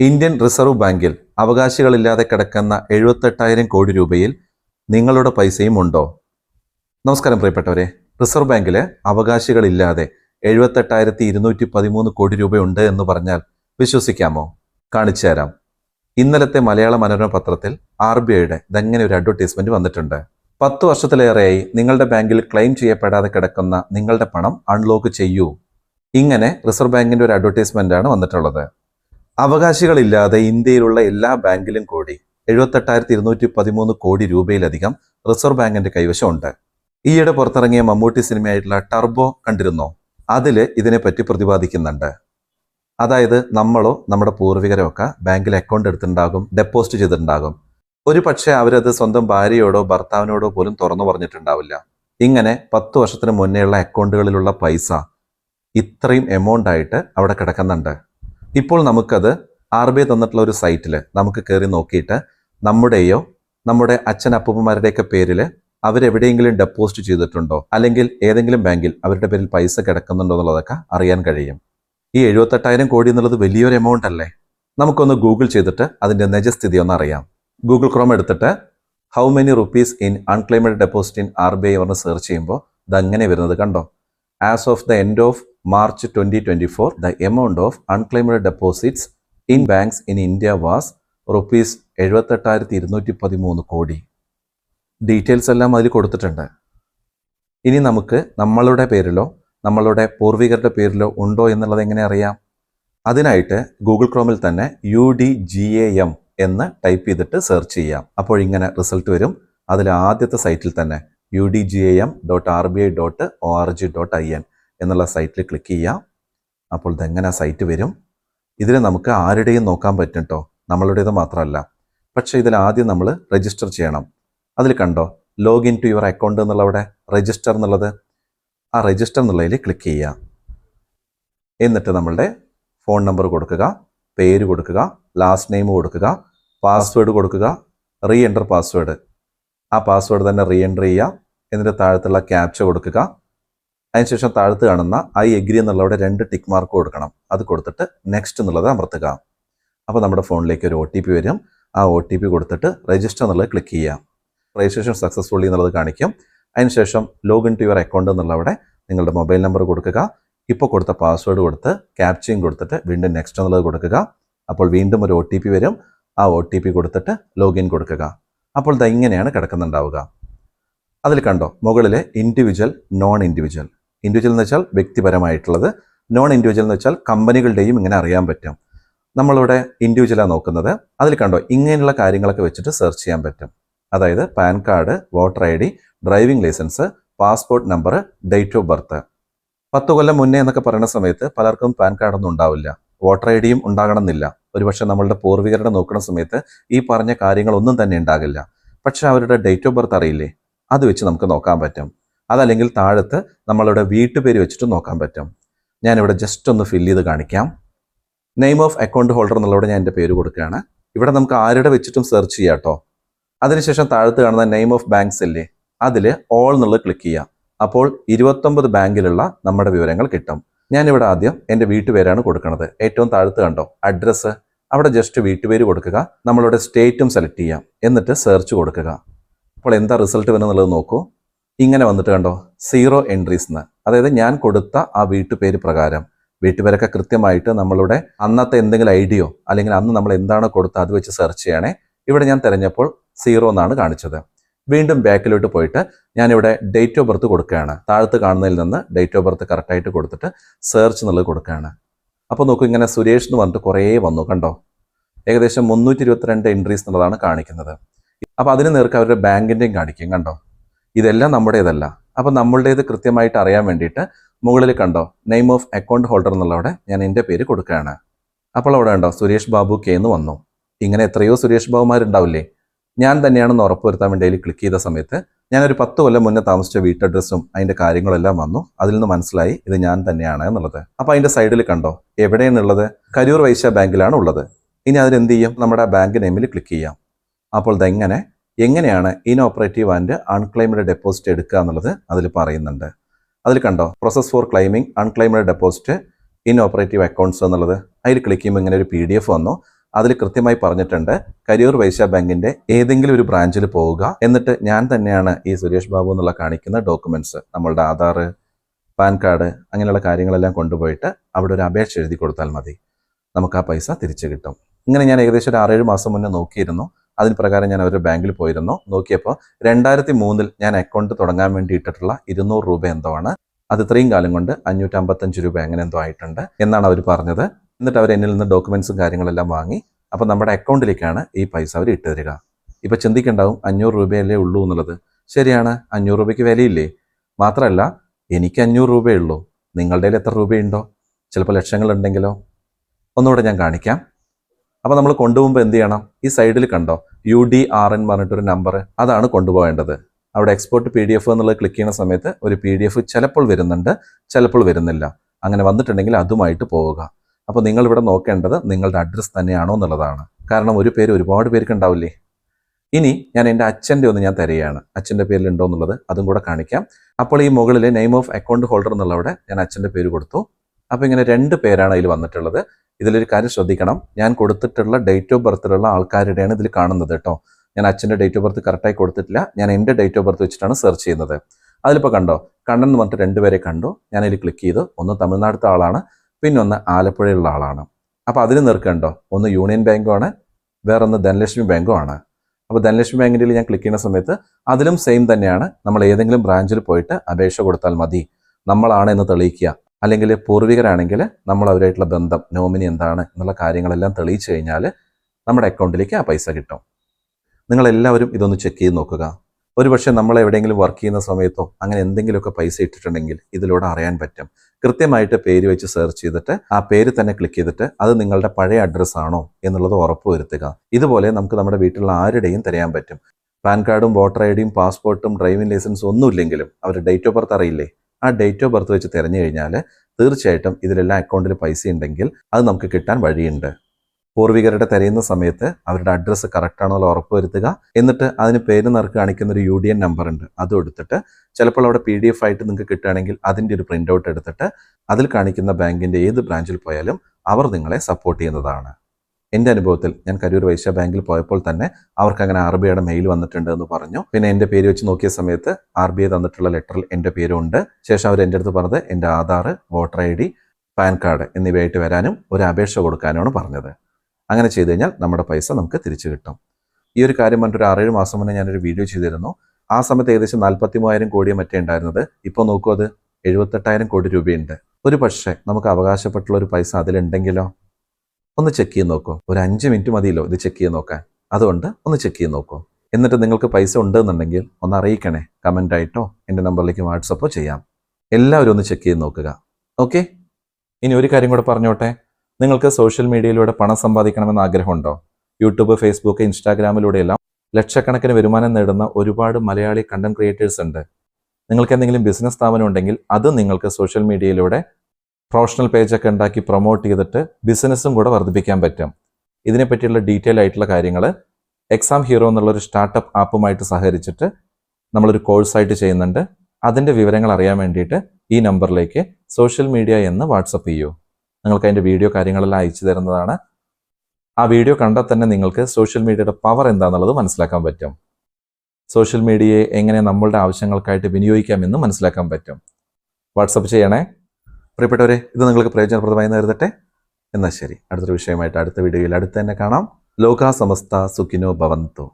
Indian reserve ബാങ്കിൽ അവകാശികളില്ലാതെ കിടക്കുന്ന എഴുപത്തെട്ടായിരം കോടി രൂപയിൽ നിങ്ങളുടെ പൈസയും ഉണ്ടോ? നമസ്കാരം പ്രിയപ്പെട്ടവരെ. റിസർവ് ബാങ്കിലെ അവകാശികളില്ലാതെ എഴുപത്തെട്ടായിരത്തി ഇരുന്നൂറ്റി പതിമൂന്ന് കോടി രൂപയുണ്ട് എന്ന് പറഞ്ഞാൽ വിശ്വസിക്കാമോ? കാണിച്ചു തരാം. ഇന്നലത്തെ മലയാള മനോരമ പത്രത്തിൽ ആർ ബി ഐയുടെ ഇതെങ്ങനെ ഒരു അഡ്വർടൈസ്മെന്റ് വന്നിട്ടുണ്ട്? പത്ത് വർഷത്തിലേറെയായി നിങ്ങളുടെ ബാങ്കിൽ ക്ലെയിം ചെയ്യപ്പെടാതെ കിടക്കുന്ന നിങ്ങളുടെ പണം അൺലോക്ക് ചെയ്യൂ. ഇങ്ങനെ റിസർവ് ബാങ്കിന്റെ ഒരു അഡ്വർടൈസ്മെന്റ് ആണ് വന്നിട്ടുള്ളത്. അവകാശികളില്ലാതെ ഇന്ത്യയിലുള്ള എല്ലാ ബാങ്കിലും കൂടി എഴുപത്തെട്ടായിരത്തി ഇരുന്നൂറ്റി പതിമൂന്ന് കോടി രൂപയിലധികം റിസർവ് ബാങ്കിന്റെ കൈവശമുണ്ട്. ഈയിടെ പുറത്തിറങ്ങിയ മമ്മൂട്ടി സിനിമയായിട്ടുള്ള ടർബോ കണ്ടിരുന്നോ? അതിൽ ഇതിനെപ്പറ്റി പ്രതിപാദിക്കുന്നുണ്ട്. അതായത് നമ്മളോ നമ്മുടെ പൂർവികരോ ഒക്കെ ബാങ്കിൽ അക്കൗണ്ട് എടുത്തിട്ടുണ്ടാകും ഡെപ്പോസിറ്റ് ചെയ്തിട്ടുണ്ടാകും. ഒരു പക്ഷേ അവരത് സ്വന്തം ഭാര്യയോടോ ഭർത്താവിനോടോ പോലും തുറന്നു പറഞ്ഞിട്ടുണ്ടാവില്ല. ഇങ്ങനെ പത്ത് വർഷത്തിന് മുന്നേയുള്ള അക്കൗണ്ടുകളിലുള്ള പൈസ ഇത്രയും എമൗണ്ട് ആയിട്ട് അവിടെ കിടക്കുന്നുണ്ട്. ഇപ്പോൾ നമുക്കത് ആർ ബി ഐ തന്നിട്ടുള്ള ഒരു സൈറ്റിൽ നമുക്ക് കയറി നോക്കിയിട്ട് നമ്മുടെയോ നമ്മുടെ അച്ഛൻ അപ്പൂപ്പന്മാരുടെയൊക്കെ പേരിൽ അവരെവിടെയെങ്കിലും ഡെപ്പോസിറ്റ് ചെയ്തിട്ടുണ്ടോ? അല്ലെങ്കിൽ ഏതെങ്കിലും ബാങ്കിൽ അവരുടെ പേരിൽ പൈസ കിടക്കുന്നുണ്ടോ എന്നുള്ളതൊക്കെ അറിയാൻ കഴിയും. ഈ എഴുപത്തെട്ടായിരം കോടി എന്നുള്ളത് വലിയൊരു എമൗണ്ട് അല്ലേ? നമുക്കൊന്ന് ഗൂഗിൾ ചെയ്തിട്ട് അതിന്റെ നിജസ്ഥിതി ഒന്ന് അറിയാം. ഗൂഗിൾ ക്രോം എടുത്തിട്ട് how many rupees in unclaimed deposit in R B I പറഞ്ഞ് സെർച്ച് ചെയ്യുമ്പോൾ ഇതങ്ങനെ വരുന്നത് കണ്ടോ? As of the end of twenty four the amount of unclaimed deposits in banks in India was rupees എഴുപത്തെട്ടായിരത്തി ഇരുന്നൂറ്റി പതിമൂന്ന് കോടി. Details എല്ലാം അതിൽ കൊടുത്തിട്ടുണ്ട്. ഇനി നമുക്ക് നമ്മളുടെ പേരിലോ നമ്മളുടെ പൂർവികരുടെ പേരിലോ ഉണ്ടോ എന്നുള്ളത് എങ്ങനെ അറിയാം? അതിനായിട്ട് ഗൂഗിൾ ക്രോമിൽ തന്നെ U D G A M എന്ന് ടൈപ്പ് ചെയ്തിട്ട് സെർച്ച് ചെയ്യാം. അപ്പോൾ ഇങ്ങനെ റിസൾട്ട് വരും. അതിൽ ആദ്യത്തെ സൈറ്റിൽ തന്നെ U D G A M dot R B I dot O R G dot I N എന്നുള്ള സൈറ്റിൽ ക്ലിക്ക് ചെയ്യാം. അപ്പോൾ ഇതെങ്ങനെ സൈറ്റ് വരും? ഇതിൽ നമുക്ക് ആരുടെയും നോക്കാൻ പറ്റും കേട്ടോ നമ്മളുടേത് മാത്രമല്ല. പക്ഷേ ഇതിൽ ആദ്യം നമ്മൾ രജിസ്റ്റർ ചെയ്യണം. അതിൽ കണ്ടോ? ലോഗിൻ ടു യുവർ അക്കൗണ്ട് എന്നുള്ള അവിടെ രജിസ്റ്റർ എന്നുള്ളത്. ആ രജിസ്റ്റർ എന്നുള്ളതിൽ ക്ലിക്ക് ചെയ്യുക. എന്നിട്ട് നമ്മളുടെ ഫോൺ നമ്പർ കൊടുക്കുക പേര് കൊടുക്കുക ലാസ്റ്റ് നെയിം കൊടുക്കുക പാസ്വേഡ് കൊടുക്കുക റീ എന്റർ പാസ്വേഡ് ആ പാസ്വേഡ് തന്നെ റീ എന്റർ ചെയ്യുക. എന്നിട്ട് താഴത്തുള്ള ക്യാപ്ച കൊടുക്കുക. അതിനുശേഷം താഴത്ത് കാണുന്ന ഐ എഗ്രി എന്നുള്ളവിടെ രണ്ട് ടിക്ക് മാർക്ക് കൊടുക്കണം. അത് കൊടുത്തിട്ട് നെക്സ്റ്റ് എന്നുള്ളത് അമർത്തുക. അപ്പോൾ നമ്മുടെ ഫോണിലേക്ക് ഒരു ഒ ടി പി വരും. ആ ഒ ടി പി കൊടുത്തിട്ട് രജിസ്റ്റർ എന്നുള്ളത് ക്ലിക്ക് ചെയ്യാം രജിസ്ട്രേഷൻ സക്സസ്ഫുള്ളി എന്നുള്ളത് കാണിക്കും. അതിനുശേഷം ലോഗിൻ ടു യുവർ അക്കൗണ്ട് എന്നുള്ളവിടെ നിങ്ങളുടെ മൊബൈൽ നമ്പർ കൊടുക്കുക. ഇപ്പോൾ കൊടുത്ത പാസ്വേഡ് കൊടുത്ത് ക്യാപ്ചയും കൊടുത്തിട്ട് വീണ്ടും നെക്സ്റ്റ് എന്നുള്ളത് കൊടുക്കുക. അപ്പോൾ വീണ്ടും ഒരു ഒ ടി പി വരും. ആ ഒ ടി പി കൊടുത്തിട്ട് ലോഗിൻ കൊടുക്കുക. അപ്പോൾ ഇത് ഇങ്ങനെയാണ് കിടക്കുന്നുണ്ടാവുക. അതിൽ കണ്ടോ മുകളിലെ ഇൻഡിവിജ്വൽ നോൺ ഇൻഡിവിജ്വൽ ഇൻഡിവിജ്വൽ എന്ന് വെച്ചാൽ വ്യക്തിപരമായിട്ടുള്ളത് നോൺ ഇൻഡിവിജ്വൽ എന്ന് വെച്ചാൽ കമ്പനികളുടെയും ഇങ്ങനെ അറിയാൻ പറ്റും. നമ്മളിവിടെ ഇൻഡിവിജ്വലാണ് നോക്കുന്നത്? അതിൽ കണ്ടോ ഇങ്ങനെയുള്ള കാര്യങ്ങളൊക്കെ വെച്ചിട്ട് സെർച്ച് ചെയ്യാൻ പറ്റും. അതായത് PAN card voter I D driving licence passport number date of birth. പത്ത് കൊല്ലം മുന്നേ എന്നൊക്കെ പറയുന്ന സമയത്ത് പലർക്കും പാൻ കാർഡൊന്നും ഉണ്ടാവില്ല. വോട്ടർ ഐ ഡിയും ഉണ്ടാകണമെന്നില്ല. ഒരുപക്ഷെ നമ്മളുടെ പൂർവികരുടെ നോക്കുന്ന സമയത്ത് ഈ പറഞ്ഞ കാര്യങ്ങളൊന്നും തന്നെ ഉണ്ടാകില്ല. പക്ഷെ അവരുടെ ഡേറ്റ് ഓഫ് ബർത്ത് അറിയില്ലേ? അത് വെച്ച് നമുക്ക് നോക്കാൻ പറ്റും. അതല്ലെങ്കിൽ താഴത്ത് നമ്മളുടെ വീട്ടുപേര് വെച്ചിട്ട് നോക്കാൻ പറ്റും. ഞാനിവിടെ ജസ്റ്റ് ഒന്ന് ഫില്ല് ചെയ്ത് കാണിക്കാം. നെയിം ഓഫ് അക്കൗണ്ട് ഹോൾഡർ എന്നുള്ളവിടെ ഞാൻ എന്റെ പേര് കൊടുക്കുകയാണ്. ഇവിടെ നമുക്ക് ആരുടെ വെച്ചിട്ടും സെർച്ച് ചെയ്യാം കേട്ടോ. അതിനുശേഷം താഴത്ത് കാണുന്ന നെയിം ഓഫ് ബാങ്ക്സ് ഇല്ലേ അതിൽ ഓൾ എന്നുള്ളത് ക്ലിക്ക് ചെയ്യാം. അപ്പോൾ ഇരുപത്തൊമ്പത് ബാങ്കിലുള്ള നമ്മുടെ വിവരങ്ങൾ കിട്ടും. ഞാനിവിടെ ആദ്യം എന്റെ വീട്ടുപേരാണ് കൊടുക്കുന്നത് ഏറ്റവും താഴത്ത് കണ്ടോ അഡ്രസ്സ് അവിടെ ജസ്റ്റ് വീട്ടുപേര് കൊടുക്കുക നമ്മളുടെ സ്റ്റേറ്റും സെലക്ട് ചെയ്യാം. എന്നിട്ട് സെർച്ച് കൊടുക്കുക. അപ്പോൾ എന്താ റിസൾട്ട് വരുന്നുള്ളത് നോക്കൂ. ഇങ്ങനെ വന്നിട്ട് കണ്ടോ? സീറോ എൻട്രീസ് എന്ന് അതായത് ഞാൻ കൊടുത്ത ആ വീട്ടുപേര് പ്രകാരം. വീട്ടുപേരൊക്കെ കൃത്യമായിട്ട് നമ്മളുടെ അന്നത്തെ എന്തെങ്കിലും ഐഡിയോ അല്ലെങ്കിൽ അന്ന് നമ്മൾ എന്താണോ കൊടുത്തത് അത് വെച്ച് സെർച്ച് ചെയ്യണേ. ഇവിടെ ഞാൻ തിരഞ്ഞപ്പോൾ സീറോ എന്നാണ് കാണിച്ചത്. വീണ്ടും ബാക്കിലോട്ട് പോയിട്ട് ഞാനിവിടെ ഡേറ്റ് ഓഫ് ബർത്ത് കൊടുക്കുകയാണ്. താഴത്ത് കാണുന്നതിൽ നിന്ന് ഡേറ്റ് ഓഫ് ബർത്ത് കറക്റ്റായിട്ട് കൊടുത്തിട്ട് സെർച്ച് എന്നുള്ളത് കൊടുക്കുകയാണ്. അപ്പോൾ നോക്കൂ ഇങ്ങനെ സുരേഷ് എന്ന് പറഞ്ഞിട്ട് കുറേ വന്നു കണ്ടോ? ഏകദേശം മുന്നൂറ്റി ഇരുപത്തിരണ്ട് എൻട്രീസ് എന്നുള്ളതാണ് കാണിക്കുന്നത്. അപ്പോൾ അതിന് നേർക്ക് അവരുടെ ബാങ്കിന്റെയും കാണിക്കും കണ്ടോ? ഇതെല്ലാം നമ്മുടേതല്ല. അപ്പോൾ നമ്മളുടേത് കൃത്യമായിട്ട് അറിയാൻ വേണ്ടിയിട്ട് മുകളിൽ കണ്ടോ നെയിം ഓഫ് അക്കൗണ്ട് ഹോൾഡർ എന്നുള്ളവിടെ ഞാൻ എന്റെ പേര് കൊടുക്കുകയാണ്. അപ്പോൾ അവിടെ ഉണ്ടോ സുരേഷ് ബാബു കെ എന്ന് വന്നു. ഇങ്ങനെ എത്രയോ സുരേഷ് ബാബുമാരുണ്ടാവില്ലേ? ഞാൻ തന്നെയാണെന്ന് ഉറപ്പുവരുത്താൻ വേണ്ടി അതിൽ ക്ലിക്ക് ചെയ്ത സമയത്ത് ഞാനൊരു പത്ത് കൊല്ലം മുന്നേ താമസിച്ച വീട്ടഡ്രസ്സും അതിന്റെ കാര്യങ്ങളെല്ലാം വന്നു. അതിൽ നിന്ന് മനസ്സിലായി ഇത് ഞാൻ തന്നെയാണ് എന്നുള്ളത്. അപ്പോൾ അതിന്റെ സൈഡിൽ കണ്ടോ എവിടെയാണുള്ളത്? കരൂർ വൈശ്യ ബാങ്കിലാണ് ഉള്ളത്. ഇനി അതിനെന്ത് ചെയ്യും? നമ്മുടെ ബാങ്ക് നെയിമിൽ ക്ലിക്ക് ചെയ്യാം. അപ്പോൾ ഇതെങ്ങനെ എങ്ങനെയാണ് ഇൻഓപ്പറേറ്റീവ് ആൻഡ് അൺക്ലെയിംഡ് ഡെപ്പോസിറ്റ് എടുക്കുക എന്നുള്ളത് അതിൽ പറയുന്നുണ്ട്. അതിൽ കണ്ടോ? Process for claiming unclaimed deposit inoperative accounts എന്നുള്ളത്. അതിൽ ക്ലിക്ക് ചെയ്യുമ്പോൾ ഇങ്ങനെ ഒരു പി ഡി എഫ് വന്നു. അതിൽ കൃത്യമായി പറഞ്ഞിട്ടുണ്ട് കരിയർ വൈശ്യ ബാങ്കിന്റെ ഏതെങ്കിലും ഒരു ബ്രാഞ്ചിൽ പോവുക. എന്നിട്ട് ഞാൻ തന്നെയാണ് ഈ സുരേഷ് ബാബു എന്നുള്ള കാണിക്കുന്ന ഡോക്യുമെന്റ്സ് നമ്മളുടെ ആധാർ പാൻ കാർഡ് അങ്ങനെയുള്ള കാര്യങ്ങളെല്ലാം കൊണ്ടുപോയിട്ട് അവിടെ ഒരു അപേക്ഷ എഴുതി കൊടുത്താൽ മതി. നമുക്ക് ആ പൈസ തിരിച്ചു കിട്ടും. ഇങ്ങനെ ഞാൻ ഏകദേശം ഒരു ആറേഴ് മാസം മുന്നേ നോക്കിയിരുന്നു. അതിന് പ്രകാരം ഞാൻ അവരുടെ ബാങ്കിൽ പോയിരുന്നു. നോക്കിയപ്പോൾ രണ്ടായിരത്തി മൂന്നിൽ ഞാൻ അക്കൗണ്ട് തുടങ്ങാൻ വേണ്ടി ഇട്ടിട്ടുള്ള ഇരുന്നൂറ് രൂപ എന്തോ ആണ്. അത് ഇത്രയും കാലം കൊണ്ട് അഞ്ഞൂറ്റി അമ്പത്തഞ്ച് രൂപ അങ്ങനെ എന്തോ ആയിട്ടുണ്ട് എന്നാണ് അവർ പറഞ്ഞത്. എന്നിട്ട് അവർ എന്നിൽ നിന്ന് ഡോക്യുമെന്റ്സും കാര്യങ്ങളെല്ലാം വാങ്ങി. അപ്പോൾ നമ്മുടെ അക്കൗണ്ടിലേക്കാണ് ഈ പൈസ അവർ ഇട്ട് തരിക. ഇപ്പൊ ചിന്തിക്കണ്ടാവും അഞ്ഞൂറ് രൂപയല്ലേ ഉള്ളൂ എന്നുള്ളത്. ശരിയാണ് അഞ്ഞൂറ് രൂപയ്ക്ക് വിലയില്ലേ? മാത്രമല്ല എനിക്ക് അഞ്ഞൂറ് രൂപയേ ഉള്ളൂ. നിങ്ങളുടെ എത്ര രൂപയുണ്ടോ? ചിലപ്പോൾ ലക്ഷങ്ങളുണ്ടെങ്കിലോ? ഒന്നുകൂടെ ഞാൻ കാണിക്കാം. അപ്പോൾ നമ്മൾ കൊണ്ടുപോകുമ്പോൾ എന്ത് ചെയ്യണം? ഈ സൈഡിൽ കണ്ടോ? യു ഡി ആർ എൻ പറഞ്ഞിട്ടൊരു നമ്പർ അതാണ് കൊണ്ടുപോകേണ്ടത്. അവിടെ എക്സ്പോർട്ട് പി ഡി എഫ് എന്നുള്ളത് ക്ലിക്ക് ചെയ്യുന്ന സമയത്ത് ഒരു പി ഡി എഫ് ചിലപ്പോൾ വരുന്നുണ്ട് ചിലപ്പോൾ വരുന്നില്ല. അങ്ങനെ വന്നിട്ടുണ്ടെങ്കിൽ അതുമായിട്ട് പോവുക. അപ്പോൾ നിങ്ങൾ ഇവിടെ നോക്കേണ്ടത് നിങ്ങളുടെ അഡ്രസ്സ് തന്നെയാണോ എന്നുള്ളതാണ്. കാരണം ഒരു പേര് ഒരുപാട് പേർക്ക് ഉണ്ടാവില്ലേ? ഇനി ഞാൻ എന്റെ അച്ഛന്റെ ഒന്ന് ഞാൻ തരികയാണ്. അച്ഛന്റെ പേരിലുണ്ടോ എന്നുള്ളത് അതും കൂടെ കാണിക്കാം. അപ്പോൾ ഈ മുകളിൽ നെയിം ഓഫ് അക്കൗണ്ട് ഹോൾഡർ എന്നുള്ളവിടെ ഞാൻ അച്ഛന്റെ പേര് കൊടുത്തു. അപ്പോൾ ഇങ്ങനെ രണ്ട് പേരാണ് അതിൽ വന്നിട്ടുള്ളത്. ഇതിലൊരു കാര്യം ശ്രദ്ധിക്കണം. ഞാൻ കൊടുത്തിട്ടുള്ള ഡേറ്റ് ഓഫ് ബർത്തിലുള്ള ആൾക്കാരുടെയാണ് ഇതിൽ കാണുന്നത് കേട്ടോ. ഞാൻ അച്ഛന്റെ ഡേറ്റ് ഓഫ് ബർത്ത് കറക്റ്റായി കൊടുത്തിട്ടില്ല. ഞാൻ എന്റെ ഡേറ്റ് ഓഫ് ബർത്ത് വെച്ചിട്ടാണ് സെർച്ച് ചെയ്യുന്നത്. അതിലിപ്പോൾ കണ്ടോ? കണ്ണൻ എന്ന് പറഞ്ഞിട്ട് രണ്ടുപേരെ കണ്ടു. ഞാനതിൽ ക്ലിക്ക് ചെയ്തു. ഒന്ന് തമിഴ്നാട്ടിലത്തെ ആളാണ്. പിന്നെ ഒന്ന് ആലപ്പുഴയിലുള്ള ആളാണ്. അപ്പോൾ അതിന് നിർക്കണ്ടോ? ഒന്ന് യൂണിയൻ ബാങ്കും ആണ്. വേറൊന്ന് ധനലക്ഷ്മി ബാങ്കും ആണ്. അപ്പോൾ ധനലക്ഷ്മി ബാങ്കിന്റെ ഞാൻ ക്ലിക്ക് ചെയ്യുന്ന സമയത്ത് അതിലും സെയിം തന്നെയാണ്. നമ്മൾ ഏതെങ്കിലും ബ്രാഞ്ചിൽ പോയിട്ട് അപേക്ഷ കൊടുത്താൽ മതി. നമ്മളാണ് എന്ന് തെളിയിക്കുക. അല്ലെങ്കിൽ പൂർവികരാണെങ്കിൽ നമ്മൾ അവരായിട്ടുള്ള ബന്ധം നോമിനി എന്താണ് എന്നുള്ള കാര്യങ്ങളെല്ലാം തെളിയിച്ചു കഴിഞ്ഞാൽ നമ്മുടെ അക്കൗണ്ടിലേക്ക് ആ പൈസ കിട്ടും. നിങ്ങളെല്ലാവരും ഇതൊന്ന് ചെക്ക് ചെയ്ത് നോക്കുക. ഒരുപക്ഷെ നമ്മൾ എവിടെയെങ്കിലും വർക്ക് ചെയ്യുന്ന സമയത്തോ അങ്ങനെ എന്തെങ്കിലുമൊക്കെ പൈസ ഇട്ടിട്ടുണ്ടെങ്കിൽ ഇതിലൂടെ അറിയാൻ പറ്റും. കൃത്യമായിട്ട് പേര് വെച്ച് സെർച്ച് ചെയ്തിട്ട് ആ പേര് തന്നെ ക്ലിക്ക് ചെയ്തിട്ട് അത് നിങ്ങളുടെ പഴയ അഡ്രസ്സ് ആണോ എന്നുള്ളത് ഉറപ്പുവരുത്തുക ഇതുപോലെ നമുക്ക് നമ്മുടെ വീട്ടിലുള്ള ആരുടെയും തിരയാൻ പറ്റും. പാൻ കാർഡും വോട്ടർ ഐ ഡിയും പാസ്പോർട്ടും ഡ്രൈവിംഗ് ലൈസൻസും ഒന്നുമില്ലെങ്കിലും അവർ ഡേറ്റ് ഓഫ് ബർത്ത് അറിയില്ലേ? ആ ഡേറ്റ് ഓഫ് ബർത്ത് വെച്ച് തിരഞ്ഞു കഴിഞ്ഞാൽ തീർച്ചയായിട്ടും ഇതിലെല്ലാം അക്കൗണ്ടിൽ പൈസ ഉണ്ടെങ്കിൽ അത് നമുക്ക് കിട്ടാൻ വഴിയുണ്ട്. പൂർവികരുടെ തിരയുന്ന സമയത്ത് അവരുടെ അഡ്രസ്സ് കറക്റ്റ് ആണോ ഉറപ്പ് ഉറപ്പുവരുത്തുക. എന്നിട്ട് അതിന് പേര് നിറക്ക് കാണിക്കുന്ന ഒരു യു ഡി എൻ നമ്പർ ഉണ്ട്. അത് എടുത്തിട്ട് ചിലപ്പോൾ അവിടെ പി ഡി എഫ് ആയിട്ട് നിങ്ങൾക്ക് കിട്ടുകയാണെങ്കിൽ അതിന്റെ ഒരു പ്രിന്റ് ഔട്ട് എടുത്തിട്ട് അതിൽ കാണിക്കുന്ന ബാങ്കിന്റെ ഏത് ബ്രാഞ്ചിൽ പോയാലും അവർ നിങ്ങളെ സപ്പോർട്ട് ചെയ്യുന്നതാണ്. എന്റെ അനുഭവത്തിൽ ഞാൻ കരൂർ വൈശ്യ ബാങ്കിൽ പോയപ്പോൾ തന്നെ അവർക്ക് അങ്ങനെ ആർ ബി ഐയുടെ മെയിൽ വന്നിട്ടുണ്ട് എന്ന് പറഞ്ഞു. പിന്നെ എന്റെ പേര് വെച്ച് നോക്കിയ സമയത്ത് ആർ ബി ഐ തന്നിട്ടുള്ള ലെറ്ററിൽ എന്റെ പേരുണ്ട്. ശേഷം അവർ എന്റെ അടുത്ത് പറഞ്ഞത് എന്റെ Aadhaar voter I D PAN card എന്നിവയായിട്ട് വരാനും ഒരു അപേക്ഷ കൊടുക്കാനുമാണ് പറഞ്ഞത്. അങ്ങനെ ചെയ്തു കഴിഞ്ഞാൽ നമ്മുടെ പൈസ നമുക്ക് തിരിച്ചു കിട്ടും. ഈ ഒരു കാര്യം പറഞ്ഞിട്ട് ഒരു ആറേഴ് മാസം മുന്നേ ഞാനൊരു വീഡിയോ ചെയ്തിരുന്നു. ആ സമയത്ത് ഏകദേശം നാൽപ്പത്തി മൂവായിരം കോടിയോ മറ്റേ ഉണ്ടായിരുന്നത്. ഇപ്പോൾ നോക്കൂ അത് എഴുപത്തെട്ടായിരം കോടി രൂപയുണ്ട്. ഒരു പക്ഷേ നമുക്ക് അവകാശപ്പെട്ടുള്ള ഒരു പൈസ അതിലുണ്ടെങ്കിലോ? ഒന്ന് ചെക്ക് ചെയ്ത് നോക്കൂ. ഒരു അഞ്ച് മിനിറ്റ് മതിയല്ലോ ഇത് ചെക്ക് ചെയ്ത് നോക്കാൻ. അതുകൊണ്ട് ഒന്ന് ചെക്ക് ചെയ്ത് നോക്കൂ. എന്നിട്ട് നിങ്ങൾക്ക് പൈസ ഉണ്ടെന്നുണ്ടെങ്കിൽ ഒന്ന് അറിയിക്കണേ. കമന്റ് ആയിട്ടോ എന്റെ നമ്പറിലേക്ക് വാട്സപ്പോ ചെയ്യാം. എല്ലാവരും ഒന്ന് ചെക്ക് ചെയ്ത് നോക്കുക. ഓക്കെ ഇനി ഒരു കാര്യം കൂടെ പറഞ്ഞോട്ടെ. നിങ്ങൾക്ക് സോഷ്യൽ മീഡിയയിലൂടെ പണം സമ്പാദിക്കണമെന്ന് ആഗ്രഹമുണ്ടോ? യൂട്യൂബ് ഫേസ്ബുക്ക് ഇൻസ്റ്റാഗ്രാമിലൂടെയെല്ലാം ലക്ഷക്കണക്കിന് വരുമാനം നേടുന്ന ഒരുപാട് മലയാളി കണ്ടന്റ് ക്രിയേറ്റേഴ്സ് ഉണ്ട്. നിങ്ങൾക്ക് എന്തെങ്കിലും ബിസിനസ് സ്ഥാപനം ഉണ്ടെങ്കിൽ അത് നിങ്ങൾക്ക് സോഷ്യൽ മീഡിയയിലൂടെ പ്രൊഫഷണൽ പേജൊക്കെ ഉണ്ടാക്കി പ്രൊമോട്ട് ചെയ്തിട്ട് ബിസിനസ്സും കൂടെ വർദ്ധിപ്പിക്കാൻ പറ്റും. ഇതിനെപ്പറ്റിയുള്ള ഡീറ്റെയിൽ ആയിട്ടുള്ള കാര്യങ്ങൾ എക്സാം ഹീറോ എന്നുള്ളൊരു സ്റ്റാർട്ടപ്പ് ആപ്പുമായിട്ട് സഹകരിച്ചിട്ട് നമ്മളൊരു കോഴ്സായിട്ട് ചെയ്യുന്നുണ്ട്. അതിന്റെ വിവരങ്ങൾ അറിയാൻ വേണ്ടിയിട്ട് ഈ നമ്പറിലേക്ക് സോഷ്യൽ മീഡിയ എന്ന് വാട്സപ്പ് ചെയ്യൂ. നിങ്ങൾക്ക് അതിന്റെ വീഡിയോ കാര്യങ്ങളെല്ലാം അയച്ചു തരുന്നതാണ്. ആ വീഡിയോ കണ്ടാൽ തന്നെ നിങ്ങൾക്ക് സോഷ്യൽ മീഡിയയുടെ പവർ എന്താണെന്നുള്ളത് മനസ്സിലാക്കാൻ പറ്റും. സോഷ്യൽ മീഡിയയെ എങ്ങനെ നമ്മളുടെ ആവശ്യങ്ങൾക്കായിട്ട് വിനിയോഗിക്കാമെന്ന് മനസ്സിലാക്കാൻ പറ്റും. വാട്സപ്പ് ചെയ്യണേ. പ്രിയപ്പെട്ടവരെ ഇത് നിങ്ങൾക്ക് പ്രയോജനപ്രദമായി നേരിടട്ടെ എന്നാൽ ശരി അടുത്തൊരു വിഷയമായിട്ട് അടുത്ത വീഡിയോയിൽ അടുത്ത് തന്നെ കാണാം. ലോകാ സമസ്ത സുഖിനോ ഭവന്തു.